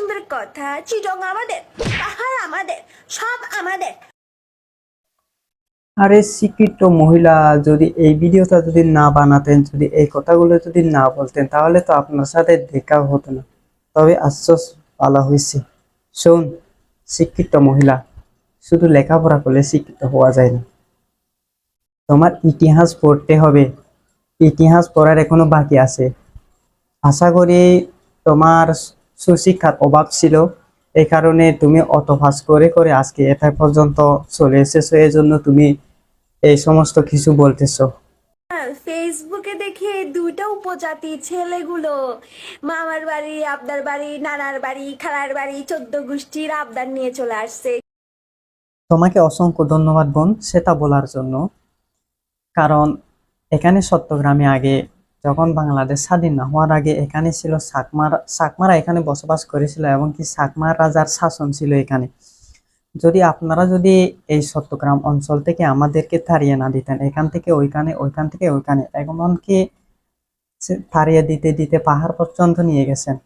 সুন্দর কথা চিটং আমাদের, পাহাড় আমাদের, সব আমাদের। আরে শিক্ষিত মহিলা, যদি এই ভিডিওটা যদি না বানাতেন, যদি এই কথাগুলো যদি না বলতেন, তাহলে তো আপনার সাথে দেখা হতো না। তবে আশ্বাস পালা হয়েছে। শোন শিক্ষিত মহিলা, শুধু লেখাপড়া করলে শিক্ষিত হওয়া যায় না। তোমার ইতিহাস পড়তে হবে। ইতিহাস পড়ার এখনও বাকি আছে। আশা করি তোমার সুশিক্ষার অভাব ছিল। এই কারণে তুমি অত ফাঁস করে করে আজকে এটা পর্যন্ত চলে এসেছ। এই জন্য তুমি এই সমস্ত কিছু বলতেছো। ফেসবুকে দেখে দুটো উপজাতি ছেলেগুলো। মামার বাড়ি আবদার বাড়ি নানার বাড়ি খালার বাড়ি চোদ্দ গোষ্ঠীর আবদার নিয়ে চলে আসছে। তোমাকে অসংখ্য ধন্যবাদ বোন সেটা বলার জন্য। কারণ এখানে সত্যগ্রামে আগে যখন বাংলাদেশ স্বাধীন না হওয়ার আগে এখানে ছিল সাকমার, সাকমারা এখানে বসবাস করেছিল এবং কি সাকমার রাজার শাসন ছিল এখানে। যদি আপনারা যদি এই চট্টগ্রাম অঞ্চল থেকে আমাদেরকে তাড়িয়ে না দিতেন, এখান থেকে ওইখানে, ওইখান থেকে ওইখানে, এমনকি তাড়িয়ে দিতে দিতে পাহাড় পর্যন্ত নিয়ে গেছেন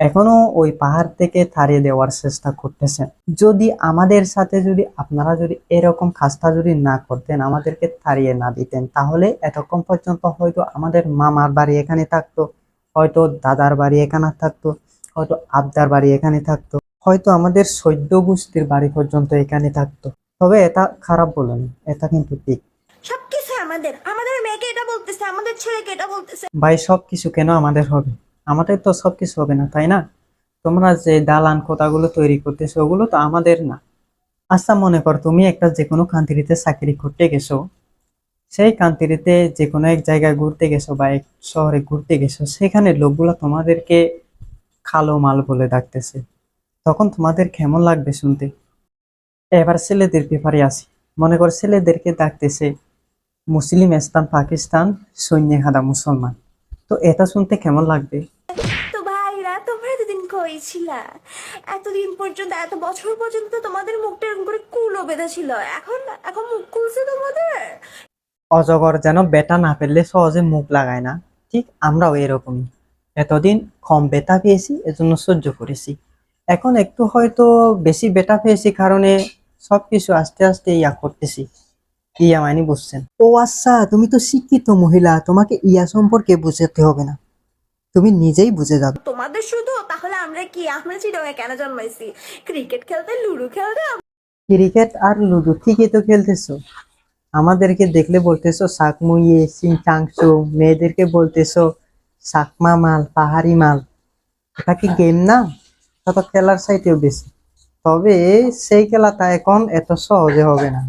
এখনও ওই পাহাড় থেকে তাড়িয়ে দেওয়ার চেষ্টা করতেছেন। যদি আমাদের সাথে যদি আপনারা যদি এরকম কাজটা যদি না করতেন আমাদেরকে তাড়িয়ে না দিতেন তাহলে এতক্ষণ পর্যন্ত হয়তো আমাদের মামার বাড়ি এখানে থাকতো হয়তো দাদার বাড়ি এখানে থাকতো হয়তো আবদার বাড়ি এখানে থাকতো হয়তো আমাদের সৈদ্য গোষ্ঠীর বাড়ি পর্যন্ত এখানে থাকতো। তবে এটা খারাপ বলেন এটা কিন্তু ঠিক। সবকিছু আমাদের আমাদের মেয়েকে এটা বলতেছে আমাদের ছেলেকে এটা বলতেছে। ভাই সবকিছু কেন আমাদের হবে? আমাদের তো সবকিছু হবে না, তাই না? তোমরা যে দালান কোথাগুলো তৈরি করতেছো, ওগুলো তো আমাদের না। আচ্ছা মনে কর তুমি একটা যে কোনো কান্ট্রিতে চাকরি করতে গেছো। সেই কান্ট্রিতে যে কোনো এক জায়গায় ঘুরতে গেছো বা এক শহরে ঘুরতে গেছো সেখানে লোকগুলো তোমাদেরকে খালো মাল বলে ডাকতেছে। তখন তোমাদের কেমন লাগবে শুনতে? এবার ছেলেদের ব্যাপারে আসি। মনে কর ছেলেদেরকে ডাকতেছে, মুসলিম ইসলাম পাকিস্তান, সৈন্য হাদা মুসলমান। তো এটা শুনতে কেমন লাগবে? তো তোমরা এতদিন কই ছিলা এতদিন পর্যন্ত, এত বছর পর্যন্ত তোমাদের মুখটা এরকম করে কুলো বেঁধে ছিল। এখন এখন মুখ খুলছে তোমাদের? অজগর যেন বেটা না পেলে সহজে মুখ লাগায় না। ঠিক আমরাও এরকমই। এতদিন কম বেটা পেয়েছি, এজন্য সহ্য করেছি। এখন একটু হয়তো বেশি বেটা পেয়েছি কারণে সবকিছু আস্তে আস্তে ইয়া করতেছি। ইয়া মানে বুঝছেন। ও আচ্ছা তুমি তো শিক্ষিত মহিলা, তোমাকে ইয়া সম্পর্কে বুঝাতে হবে না। তুমি নিজেই বুঝে যাবে। তোমাদের শুধু? তাহলে আমরা কি? আমরা চিটংয়ে কেন জন্মাইছি? ক্রিকেট খেলতে লুডো খেলতে? ক্রিকেট আর লুডো ঠিকই তো খেলতেছো। আমাদেরকে দেখলে বলতেছো সাকমুইয়ে সিং চাংসু মেয়েদেরকে বলতেছো সাকমা মাল পাহাড়ি মাল। এটা কি গেম না? তা তো খেলার সাইটেও বেশি। তবে সেই খেলাটা এখন এত সহজে হবে না।